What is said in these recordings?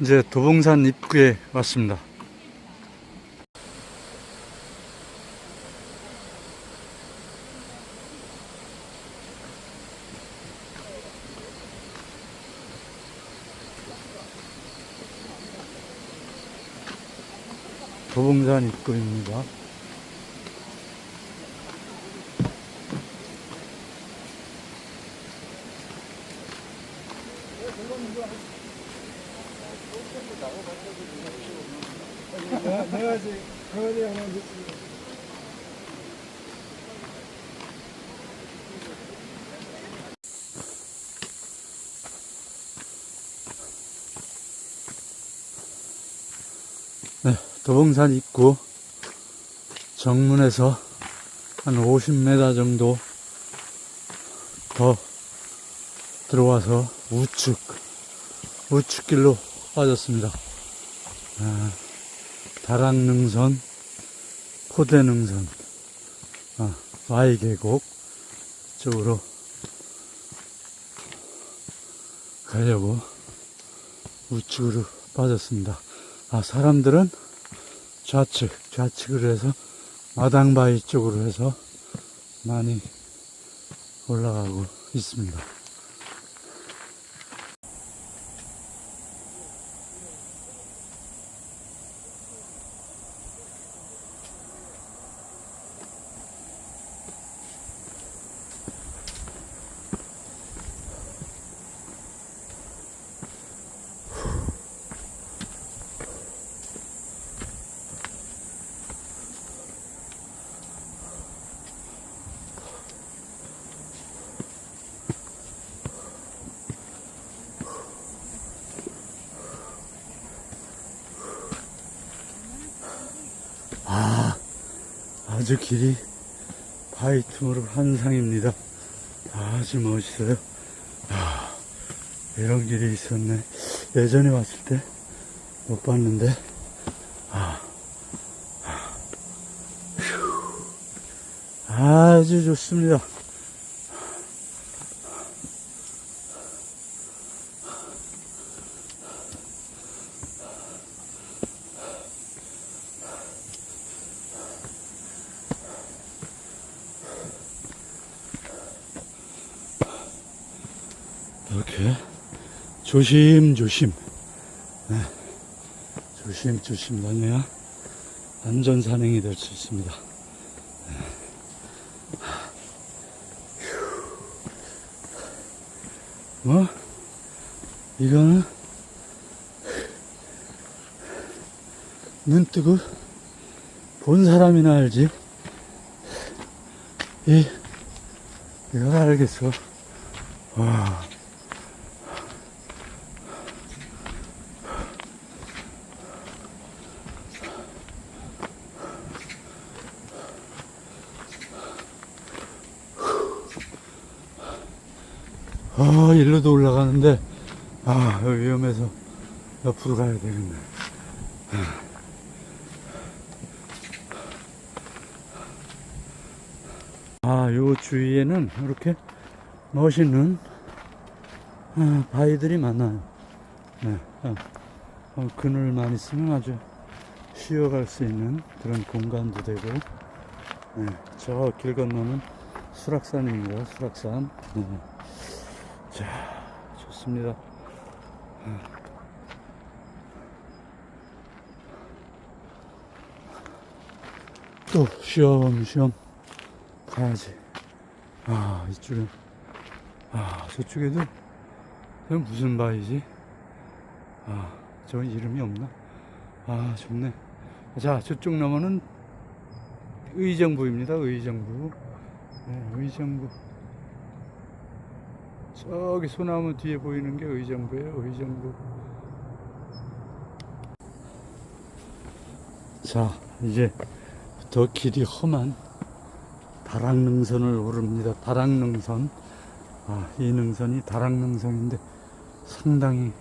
이제 도봉산 입구에 왔습니다. 도봉산 입구입니다. 내가 지금 거리 하나 네, 도봉산 입구 정문에서 한 50m 정도 더 들어와서 우측, 우측길로 빠졌습니다. 아, 다락능선, 포대능선, 아, Y계곡 쪽으로 가려고 우측으로 빠졌습니다. 아, 사람들은 좌측, 좌측으로 해서 마당바위 쪽으로 해서 많이 올라가고 있습니다. 아주 길이 바위 틈으로 한상입니다. 아주 멋있어요. 아, 이런 길이 있었네. 예전에 왔을 때 못 봤는데, 아, 아, 휴. 아주 좋습니다. 이렇게 조심조심 네. 조심조심 다녀야 안전 산행이 될 수 있습니다. 네. 뭐 이거는 눈 뜨고 본 사람이나 알지. 이 이거 알겠어. 와. 아, 일로도 올라가는데, 아, 위험해서 옆으로 가야 되겠네. 아, 요 주위에는 이렇게 멋있는 아, 바위들이 많아요. 네, 어, 어, 그늘만 있으면 아주 쉬어갈 수 있는 그런 공간도 되고, 네, 저 길 건너는 수락산입니다. 수락산. 네. 자, 좋습니다. 또 쉬엄쉬엄 가야지. 아, 이쪽에, 아, 저쪽에도, 저 무슨 바위지? 아, 저 이름이 없나? 아, 좋네. 자, 저쪽 너머는 의정부입니다. 의정부. 네, 의정부. 저기 소나무 뒤에 보이는 게 의정부예요. 의정부. 자, 이제 더 길이 험한 다락능선을 오릅니다. 다락능선. 아, 이 능선이 다락능선인데 상당히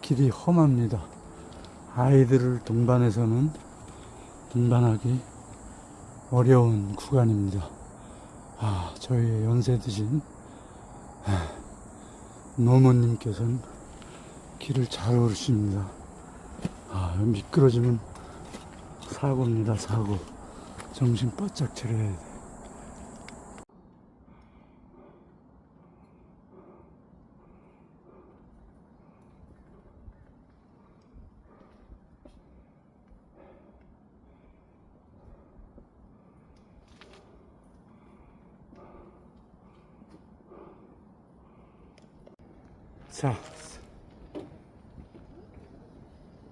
길이 험합니다. 아이들을 동반해서는 등반하기 어려운 구간입니다. 아, 저희 연세 드신 아, 노모님께서는 길을 잘 오르십니다. 아, 미끄러지면 사고입니다, 사고. 정신 바짝 차려야 돼. 자,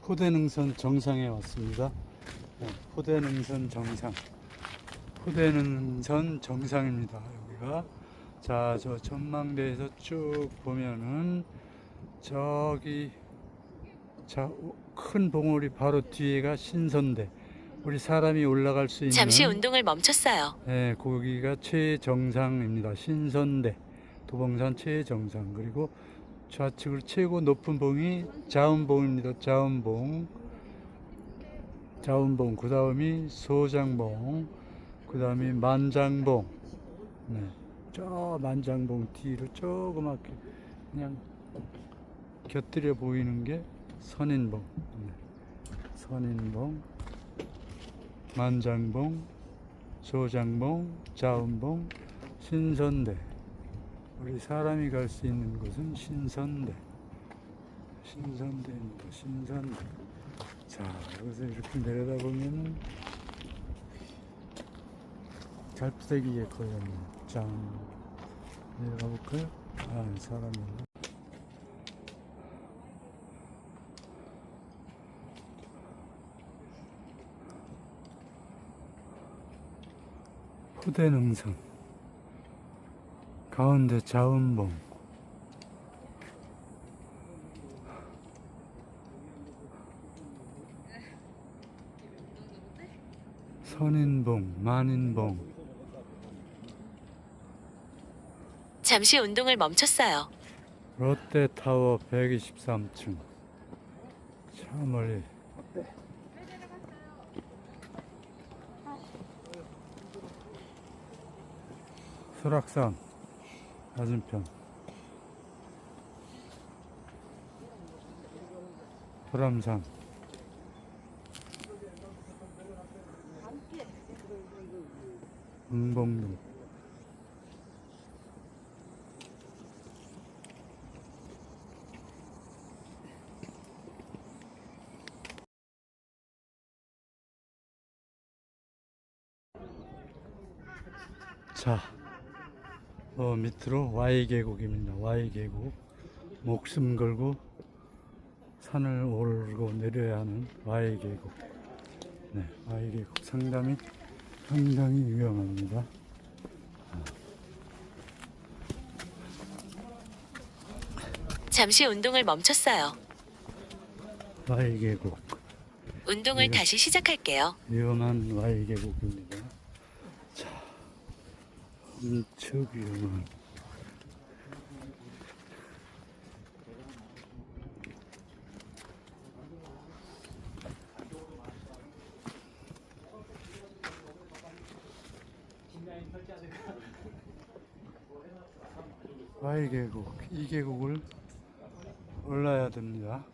포대능선 정상에 왔습니다. 네, 포대능선 정상. 포대능선 정상입니다. 여기가. 자, 저 전망대에서 쭉 보면은 저기 자, 오- 큰 봉우리 바로 뒤에가 신선대. 우리 사람이 올라갈 수 있는 잠시 운동을 멈췄어요. 네, 거기가 최정상입니다. 신선대 도봉산 최정상 그리고 좌측으로 최고 높은 봉이 자운봉입니다. 자운봉. 자운봉. 그 다음이 소장봉. 그 다음이 만장봉. 네, 저 만장봉 뒤로 조그맣게 그냥 곁들여 보이는 게 선인봉. 네, 선인봉. 만장봉. 소장봉, 자운봉, 신선대. 우리 사람이 갈 수 있는 곳은 신선대. 신선대입니다. 신선대. 자, 여기서 이렇게 내려다 보면은 갈푸대기에 걸렸네. 짠. 내려가 볼까요? 아, 사람이 없네. 후대능선 가운데 자운봉. 선인봉 만인봉. 잠시 운동을 멈췄어요. 롯데타워 123층. 참 멀리. 설악산 맞은편. 도람산. 은봉동. 자, 어, 밑으로 Y 계곡입니다. Y 계곡. 목숨 걸고 산을 오르고 내려야 하는 Y 계곡. 네, Y 계곡 상당히 상당히 위험합니다. 잠시 운동을 멈췄어요. Y 계곡. 운동을 네. 다시 시작할게요. 위험한 Y 계곡입니다. 자, 엄청 위험한. Y 계곡, 이 계곡을 올라야 됩니다.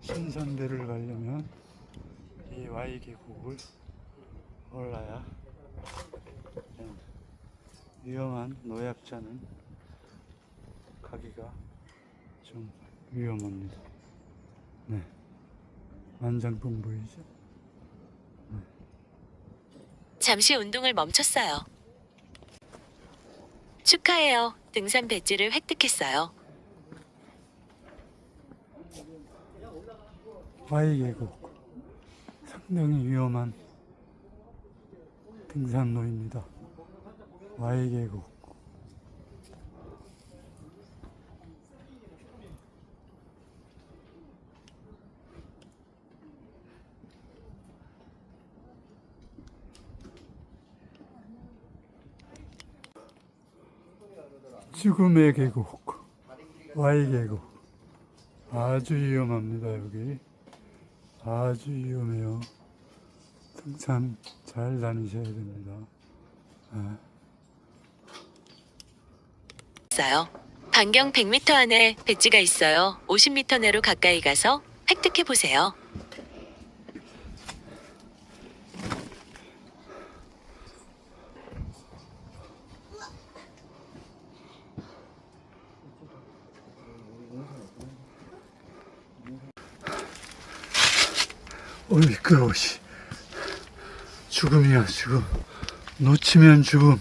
신선대를 가려면 이 Y 계곡을 올라야 네, 위험한 노약자는 가기가 좀 위험합니다. 네, 만장봉 보이죠? 잠시 운동을 멈췄어요. 축하해요. 등산 배지를 획득했어요. Y 계곡 상당히 위험한 등산로입니다. Y 계곡 죽음의 계곡 Y 계곡 아주 위험합니다 여기 아주 위험해요. 등산 잘 다니셔야 됩니다. 아. 있어요. 반경 100m 안에 배지가 있어요. 50m 내로 가까이 가서 획득해 보세요. 어 미끄러워 씨. 죽음이야 죽음. 놓치면 죽음.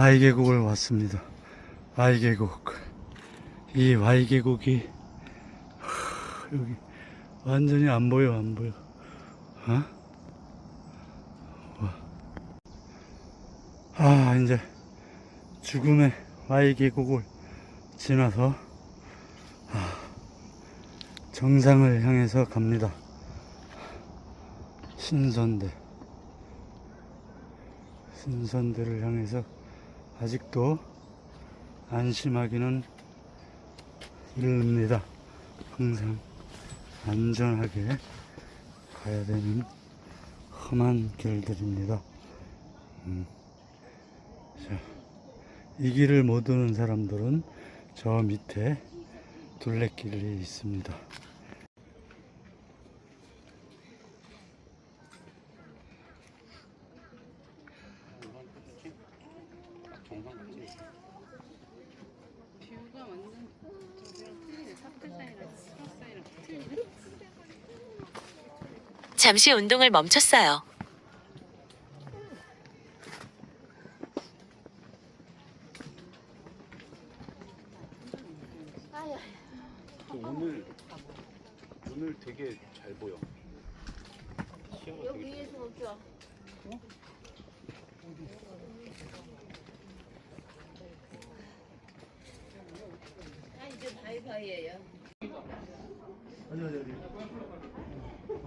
아이 계곡을 왔습니다. 아이 계곡. 이 와이 계곡이 하, 여기 완전히 안 보여 안 보여. 어? 와. 아 이제 죽음의 와이 계곡을 지나서 아, 정상을 향해서 갑니다. 신선대. 신선대를 향해서 아직도 안심하기는 이릅니다. 항상 안전하게 가야 되는 험한 길들입니다. 음. 자, 이 길을 못 오는 사람들은 저 밑에 둘레길이 있습니다. 뷰가 완전 저기랑 틀리네. 사태 사이랑 스로 사이랑 틀리네. 잠시 운동을 멈췄어요. 오늘 오늘 되게 잘 보여. 여기 위에서 먹자. 아 이제 바이바이예요.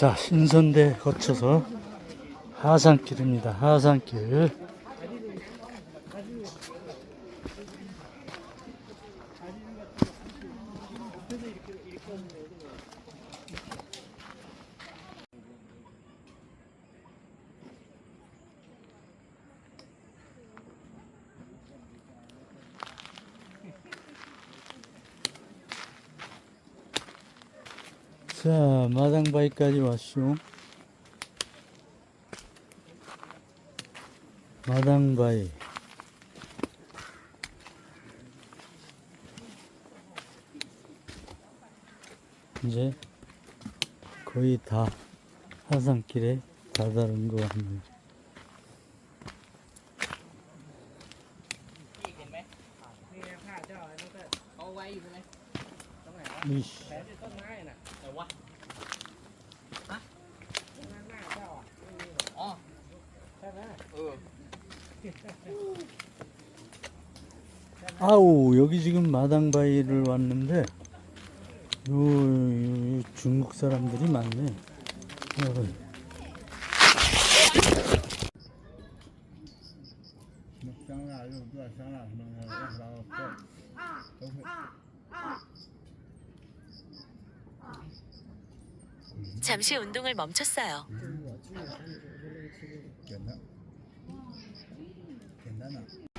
자, 신선대 거쳐서 하산길입니다. 하산길. 자, 마당바위까지 왔쇼. 마당바위. 이제 거의 다 화산길에 다다른 것 같네요. 이씨. 아우 여기 지금 마당바위를 왔는데 요, 요, 요 중국 사람들이 많네. 어, 잠시 운동을 멈췄어요. semana.